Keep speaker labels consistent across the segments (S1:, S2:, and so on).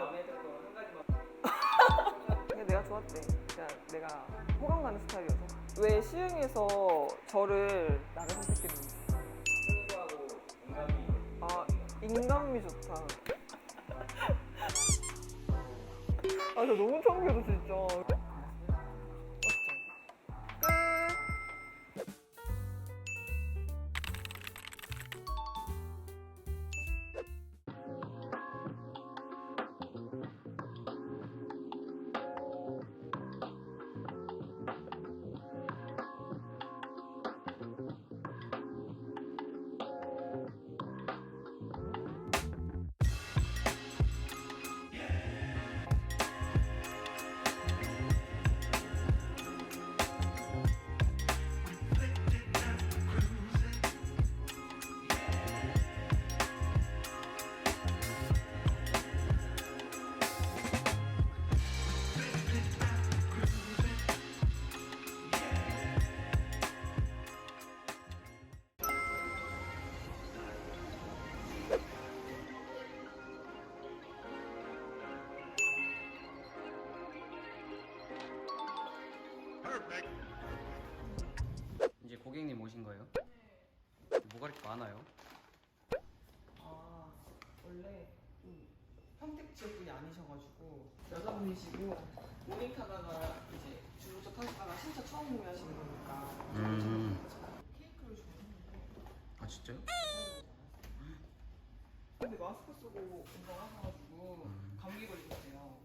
S1: 마음에 드는 거 한 가지만. 근데 내가 좋았대. 진짜 내가 호감 가는 스타일이어서. 왜 시흥에서 저를 나를 선택했는지.
S2: 친구하고 인간이
S1: 아 인간미 좋다. 아 저 너무 청겨져 진짜.
S2: 고객님 오신 거예요? 뭐가 이렇게 많아요?
S1: 아 원래 좀 평택 분이 아니셔가지고 여자분이시고 모닝타다가 이제 주부터 타시다가 신차 처음 구매하시는 거니까
S2: 음.
S1: 케이크를 주문했는데
S2: 아 진짜요?
S1: 근데 마스크 쓰고 운동하셔가지고
S2: 음.
S1: 감기 걸리셨대요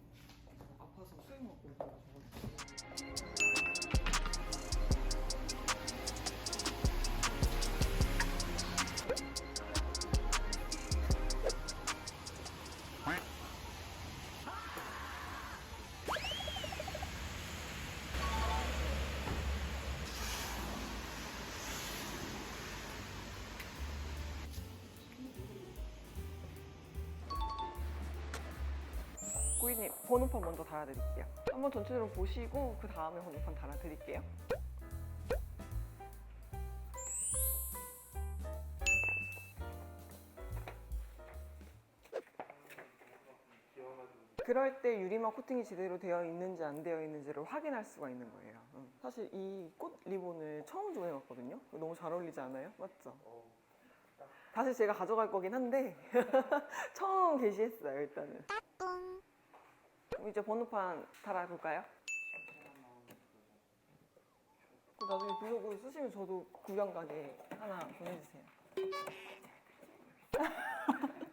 S1: 아파서 수액 먹고 오셔가지고 고객님 번호판 먼저 달아드릴게요 한번 전체적으로 보시고 그 다음에 번호판 달아드릴게요 그럴 때 유리막 코팅이 제대로 되어 있는지 안 되어 있는지를 확인할 수가 있는 거예요 응. 사실 이 꽃 리본을 처음 조회해봤거든요 너무 잘 어울리지 않아요? 맞죠? 다시 제가 가져갈 거긴 한데 처음 게시했어요 일단은 그럼 이제 번호판 달아볼까요? 그 나중에 블로그 쓰시면 저도 구경 가게 하나 보내주세요.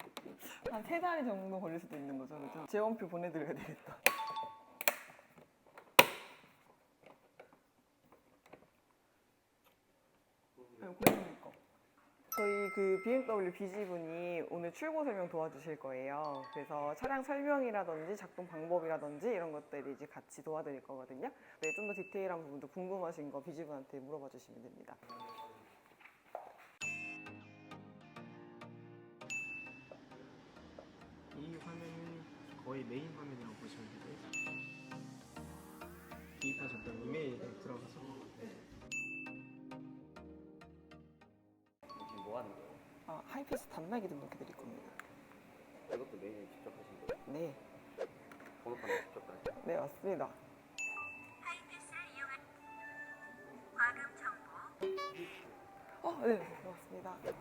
S1: 한 세 달 정도 걸릴 수도 있는 거죠, 그죠? 재원표 보내드려야 되겠다. 고객님 거. 저희 그 BMW BG분이 오늘 출고 설명 도와주실 거예요. 그래서 차량 설명이라든지 작동 방법이라든지 이런 것들이 이제 같이 도와드릴 거거든요. 네, 좀 더 디테일한 부분도 궁금하신 거 BG분한테 물어봐 주시면 됩니다.
S3: 이 화면은 거의 메인 화면이라고 보시면 되고요. 기입하셨던 이메일에 들어가서
S2: 뭐 하는 거예요?
S1: 아, 하이패스 단말기 등록해 드릴 겁니다.
S2: 이것도 매일 직접 하신 거예요?
S1: 네,
S2: 번호판을 직접 하신
S1: 네 맞습니다.
S4: 하이패스를 이용한 과금 정보
S1: 어, 네,
S2: 뭐예요?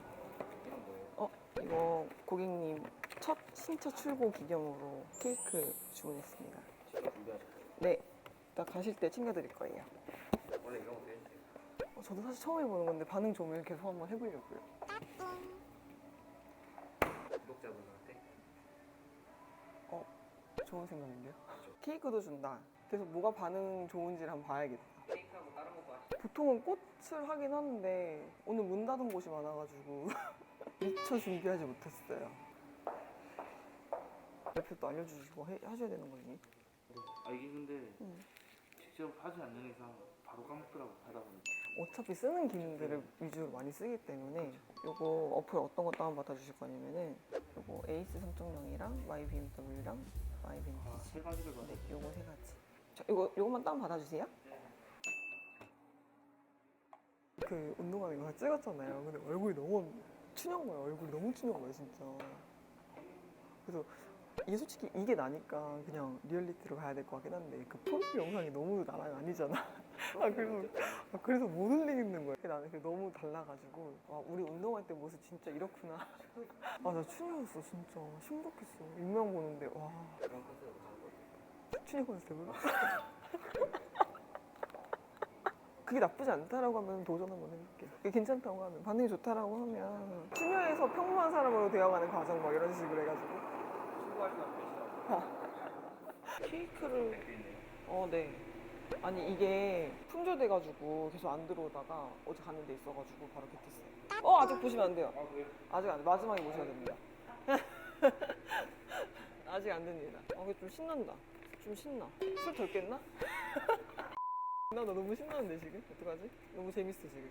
S1: 어, 이거 고객님 첫 신차 출고 기념으로 케이크 주문했습니다.
S2: 직접 준비하셨어요?
S1: 네, 이따 가실 때 챙겨드릴 거예요.
S2: 원래 이런 해주세요
S1: 어, 저도 사실 처음 해보는 건데 반응 좋으면 계속 한번 해보려고요.
S2: 구독자분한테
S1: 어, 좋은 생각인데요? 케이크도 준다. 그래서 뭐가 반응 좋은지 를 한번 봐야겠다.
S2: 케이크하고 다른 것도?
S1: 보통은 꽃을 하긴 하는데 오늘 문 닫은 곳이 많아가지고 미처 준비하지 못했어요. 옆에 또 알려주시고 해- 하셔야 되는 거니?
S5: 아 이게 근데
S1: 음.
S5: 직접 하지 않는 이상 바로 까먹더라고 하다 보니까
S1: 어차피 쓰는 기능들을 위주로 많이 쓰기 때문에 요거 어플 어떤 거 다운받아 주실 거냐면은 요거 에이스 3.0이랑 마이 BMW랑 마이 벤티지
S5: 아세 가지를
S1: 네, 요거 세 가지. 자, 요거 요것만 다운 받아 주세요. 그 운동화 이거 다 찍었잖아요. 근데 얼굴이 너무 춘한 거예요. 얼굴이 너무 춘한 거예요, 진짜. 그래서 이게 솔직히 이게 나니까 그냥 리얼리티로 가야 될 것 같긴 한데 그 프로필 영상이 너무 나랑 아니잖아. 아 그래서 아, 그래서 못 올리겠는 거야. 나는 그게 너무 달라가지고 와 우리 운동할 때 모습 진짜 이렇구나. 아나 춘이었어 진짜 신박했어. 익명 보는데 와.
S2: 그런 컨셉으로 가는 거예요.
S1: 춘이 컨셉으로? 그게 나쁘지 않다라고 하면 도전 한번 해볼게. 그게 괜찮다고 하면 반응이 좋다라고 하면 추녀에서 평범한 사람으로 되어가는 과정 막 이런 식으로 해가지고 케이크를
S2: 있네요.
S1: 어 네. 아니 이게 품절돼가지고 계속 안 들어오다가 어제 가는 데 있어가지고 바로 겟했어요. 어 아직 보시면 안 돼요.
S5: 아?
S1: 아직 안 돼. 마지막에 보셔야 됩니다. 아직 안 됩니다. 어, 이게 좀 신난다. 좀 신나. 술 덜 깼나? 나, 나 너무 신나는데 지금? 어떡하지? 너무 재밌어 지금.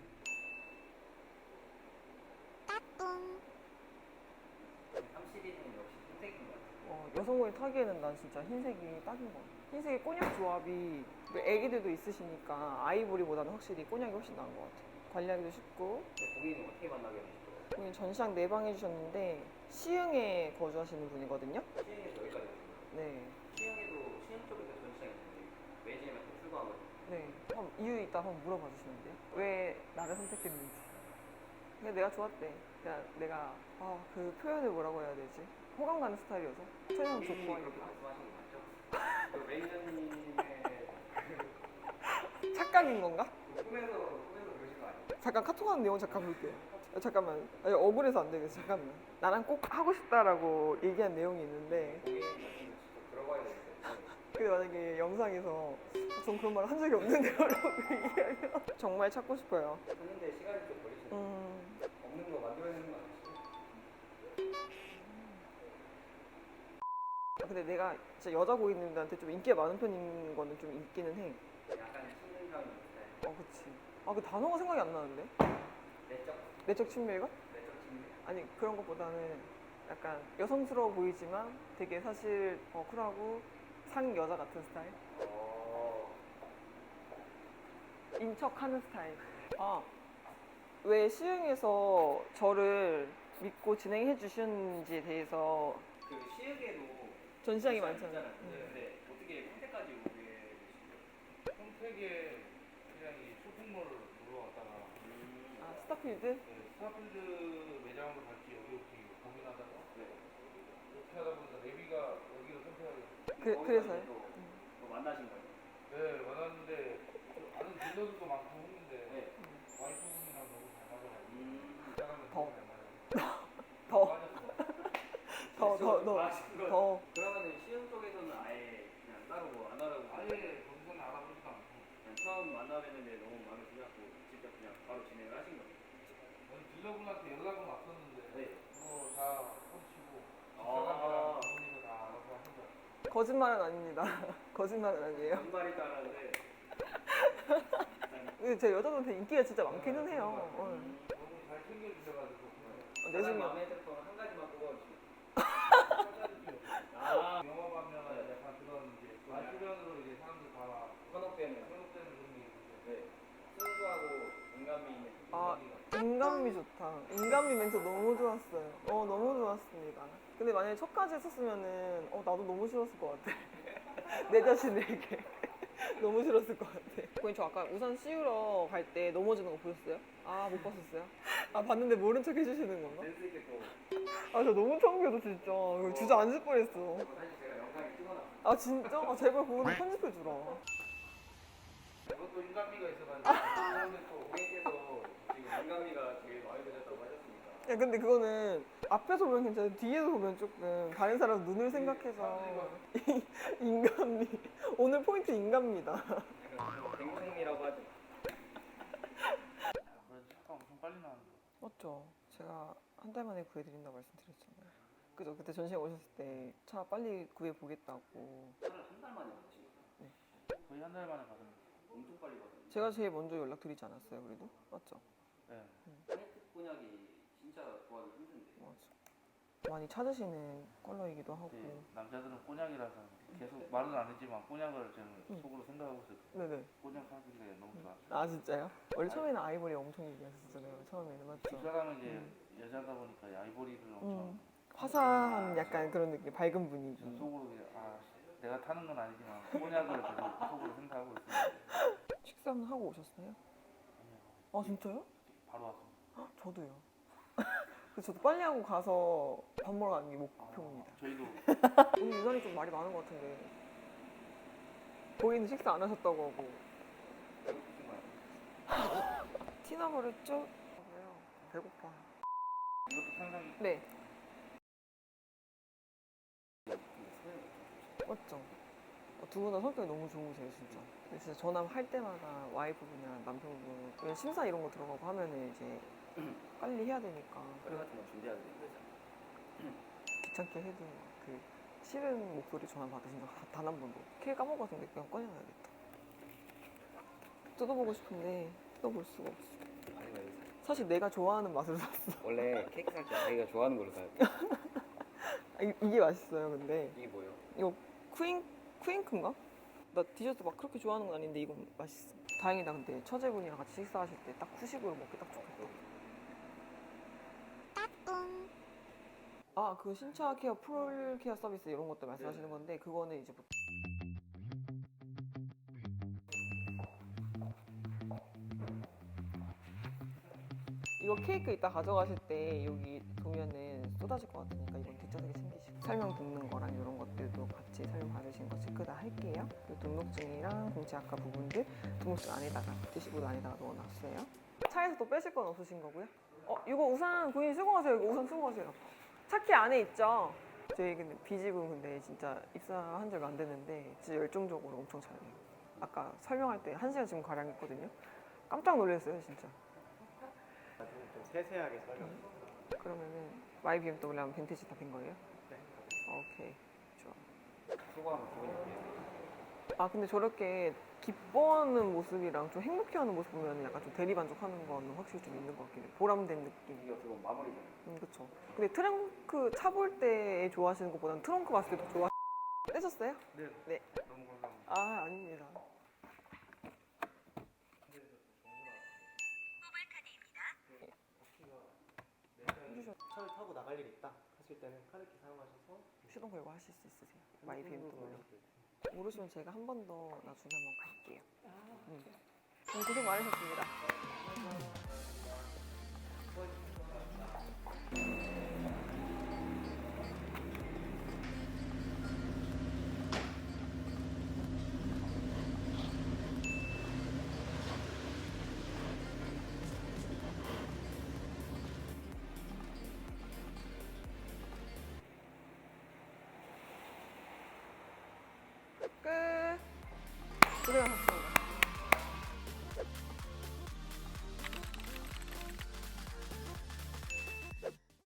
S2: 삼십이는 역시 흰색인 것 같아요.
S1: 어, 여성분이 타기에는 난 진짜 흰색이 딱인 것 같아. 흰색의 꼬냑 조합이 그 애기들도 있으시니까 아이보리보다는 확실히 꼬냑이 훨씬 나은 것 같아. 관리하기도 쉽고
S2: 근데 고객님 어떻게 만나게 되셨어요?
S1: 고객님 전시장 내방 해 주셨는데 시흥에 거주하시는 분이거든요.
S2: 시흥에서 여기까지 오신 거예요?
S1: 네.
S2: 시흥에도 시흥 쪽에서 전시장이 있는데 매진에만 또 출고하거든요.
S1: 네. 한번 이유 있다 한번 물어봐 주시면 돼요. 왜 나를 선택했는지. 근데 내가 좋았대. 그냥 내가 아 그 표현을 뭐라고 해야 되지? 호감 가는 스타일이어서 최대한
S2: 고객님이
S1: 좋고
S2: 그렇게 말씀하신 거 맞죠? 그 매니저님의
S1: 착각인 건가?
S2: 그 꿈에서 꿈에서 그러신 거 아니에요?
S1: 잠깐 카톡하는 내용 잠깐 볼게요. 아, 잠깐만. 아니, 억울해서 안 되겠어. 잠깐만. 나랑 꼭 하고 싶다라고 얘기한 내용이 있는데
S2: 고객님 말씀을 직접 들어봐야 되기 때문에
S1: 근데 만약에 영상에서 전 그런 말 한 적이 없는데요 라고 얘기하면 정말 찾고 싶어요.
S2: 하는데 시간이 좀 걸리시네요.
S1: 음, 근데 내가 진짜 여자 고객님들한테 좀 인기가 많은 편인 거는 좀 있기는 해.
S2: 약간 친근감이 있어요.
S1: 어, 그치. 아, 그 단어가 생각이 안 나는데?
S2: 내적
S1: 내적 친밀감?
S2: 내적 친밀.
S1: 아니, 그런 것보다는 약간 여성스러워 보이지만 되게 사실 어, 쿨하고 상 여자 같은 스타일?
S2: 어.
S1: 인척하는 스타일. 아, 왜 시흥에서 저를 믿고 진행해 주셨는지에 대해서
S2: 그 시역에도
S1: 전시장이 많잖아요.
S2: 네,
S1: 음.
S2: 근데 어떻게 평택까지 오게 되신?
S5: 평택에 그냥 이 쇼핑몰을 놀러 왔다가
S1: 아, 스타필드?
S5: 네, 스타필드 매장으로 갈지 여기 올지 고민하다가
S2: 네.
S5: 이렇게 하다 보니까 레비가 여기를 선택하게 됐어요.
S1: 그,
S2: 거기서
S1: 그래서요?
S2: 이제 또, 또 만나신 거예요?
S5: 네, 만났는데 좀 아는 딜러들도 많고 했는데
S2: 네.
S5: 와이프분이랑 너무 잘 맞아가지고
S2: 음.
S5: 시작하면
S1: 더.
S5: 너무 잘 맞아요.
S1: 더,
S5: 빠졌어요.
S1: 더, 더, 더,
S2: 아신 거.
S1: 더.
S2: 그러면은 시흥 쪽에서는 아예 그냥 따로 뭐 안 알아보고
S5: 아예 거기서는 알아보지도 않고
S2: 그냥 처음 만나뵀는데 너무 마음에 드셨고 직접 그냥 바로 진행을 하신 거예요?
S5: 저희 딜러분한테 연락은 왔었는데
S2: 네.
S5: 그거 다 훔치고
S2: 아.
S5: 부모님이 다 알아서 하는 거예요.
S1: 거짓말은 아닙니다. 거짓말은 아니에요.
S2: 연말일 줄 알았는데
S1: 근데 제 여자분한테 인기가 진짜 많기는 해요. 어.
S2: 음.
S5: 너무 잘 챙겨주셔가지고
S1: 어,
S2: 가장
S1: 내중에.
S2: 마음에 들었던 거한 가지만 꼽아주시면 아
S5: 영업하면 약간 그런 이제 말주변으로 이제 사람들 다
S2: 현혹되는
S5: 현혹되는 그런 게 있는데
S2: 네. 순수하고 인간미 있는
S1: 아, 인간미 좋다. 인간미 멘트 너무 좋았어요. 어, 너무 좋았습니다. 근데 만약에 첫까지 했었으면은, 어, 나도 너무 싫었을 것 같아. 내 자신에게. 너무 싫었을 것 같아. 고객님, 저 아까 우산 씌우러 갈 때 넘어지는 거 보셨어요? 아, 못 봤었어요? 아, 봤는데 모른 척 해주시는 건가?
S2: 센스 있게 또
S1: 아, 저 너무 창피해서 진짜. 주저앉을 뻔 했어.
S2: 사실 제가 영상에 찍어놨어요
S1: 아, 진짜? 아, 제발 그거는 편집해주라.
S5: 그것도 인간미가 있어가지고
S1: 아.
S5: 또
S2: 인간미가 제일 마음에 드셨다고 하셨으니까?
S1: 야, 근데 그거는 앞에서 보면 괜찮은데 뒤에서 보면 조금 다른 사람 눈을 생각해서 인간미 오늘 포인트 인간미다.
S2: 약간 갱충미라고 하죠.
S5: 엄청 빨리 나는데
S1: 맞죠? 제가 한 달 만에 구해드린다고 말씀드렸잖아요. 그죠? 그때 전시회 오셨을 때 차 빨리 구해보겠다고.
S2: 차를 한 달 만에 받으신 거예요?
S5: 거의 한 달 만에 받은
S2: 엄청 빨리 받았는데
S1: 제가 제일 먼저 연락드리지 않았어요 그래도? 맞죠?
S5: 네.
S2: 화이트 곤약이 진짜 구하기 힘든데
S1: 맞아 많이 찾으시는 컬러이기도 하고
S5: 네, 남자들은 꼬냑이라서 계속 말은 안 했지만 꼬냑을 저는
S1: 음.
S5: 속으로 생각하고 있었어요
S1: 네네
S5: 꼬냑 사길래 너무 좋아
S1: 아 진짜요? 원래 처음에는 아이보리 엄청 얘기하셨잖아요 처음에는 맞죠?
S5: 이 사람은 이제
S1: 음.
S5: 여자다 보니까 아이보리를 엄청
S1: 음. 화사한 약간 그런 느낌, 밝은 분위기.
S5: 저 속으로 그냥 아 내가 타는 건 아니지만 혼약을 계속 속으로 생각하고 있습니다.
S1: 식사는 하고 오셨어요? 아 진짜요?
S5: 바로 와서
S1: 저도요. 그래서 저도 빨리 하고 가서 밥 먹으러 가는 게 목표입니다.
S5: 저희도
S1: 오늘 유난히 좀 말이 많은 것 같은데. 보이는 식사 안 하셨다고 하고.
S5: 배고프신 거예요.
S1: 티나 버렸죠? 맞아요. 배고파.
S5: 이것도 상상이
S1: 네. 맞죠? 두 분 다 성격이 너무 좋으세요, 진짜. 근데 진짜 전화 할 때마다 와이프분이나 남편분, 심사 이런 거 들어가고 하면은 이제 빨리 해야 되니까.
S2: 그래 같은 거 준비하기 힘들잖아.
S1: 귀찮게 해도 그 싫은 목소리 전화 받으신 적 단 한 번도. 걔 까먹었는데 그냥 꺼내놔야겠다. 뜯어보고 싶은데 뜯어볼 수가 없어. 사실 내가 좋아하는 맛을 샀어.
S2: 원래 케이크 살 때 자기가 좋아하는 걸로 사야 돼.
S1: 아, 이- 이게 맛있어요, 근데.
S2: 이게 뭐예요?
S1: 이거 쿠잉 쿠잉크인가? 나 디저트 막 그렇게 좋아하는 건 아닌데 이건 맛있어. 다행이다. 근데 처제분이랑 같이 식사하실 때 딱 후식으로 먹기 딱 좋겠다. 아, 그 신차 케어 풀 케어 서비스 이런 것들 말씀하시는 건데 그거는 이제 뭐 이거 케이크 이따 가져가실 때 여기 보면은 쏟아질 것 같으니까 이건 뒷좌석에 챙기시고 설명 듣는 거랑 이런 것들도 같이 설명 받으신 거 체크 다 할게요. 그리고 등록증이랑 공채 아까 부분들 등록증 안에다가 드시보드 안에다가 넣어놨어요. 차에서 또 빼실 건 없으신 거고요. 어 이거 우산 쓰고 가세요. 이거 우산 쓰고 가세요. 차키 안에 있죠. 저희 근데 비집은 근데 진짜 입사한 지가 안 됐는데 진짜 열정적으로 엄청 잘해요. 아까 설명할 때 한 시간 지금 가량 했거든요. 깜짝 놀랐어요 진짜.
S3: 좀 세세하게 설명.
S1: 그러면은 마이 BMW 하면 빈티지 다된 거예요?
S3: 네.
S1: 오케이 좋아.
S2: 수고하면 기분이 어때요?
S1: 아 근데 저렇게 기뻐하는 모습이랑 좀 행복해하는 모습 보면 약간 좀 대리만족하는 거는 확실히 좀 있는 것 같긴 해요. 보람된 느낌.
S2: 이게 어떻게 보면 마무리잖아요.
S1: 음 그쵸. 근데 트렁크 차 볼 때 좋아하시는 것보다는 트렁크 봤을 때 더 좋아. 떼셨어요?
S5: 네.
S1: 네.
S5: 너무 감사합니다.
S1: 아 아닙니다. 해주셔.
S3: 차를 타고 나갈 일 있다 하실 때는 카드키 사용하셔서
S1: 시동 걸고 하실 수 있으세요? 마이 BMW. 모르시면 제가 한 번 더 나중에 한번 갈게요. 음. 오늘 고생 많으셨습니다. 끝. 고생하셨습니다. Bro.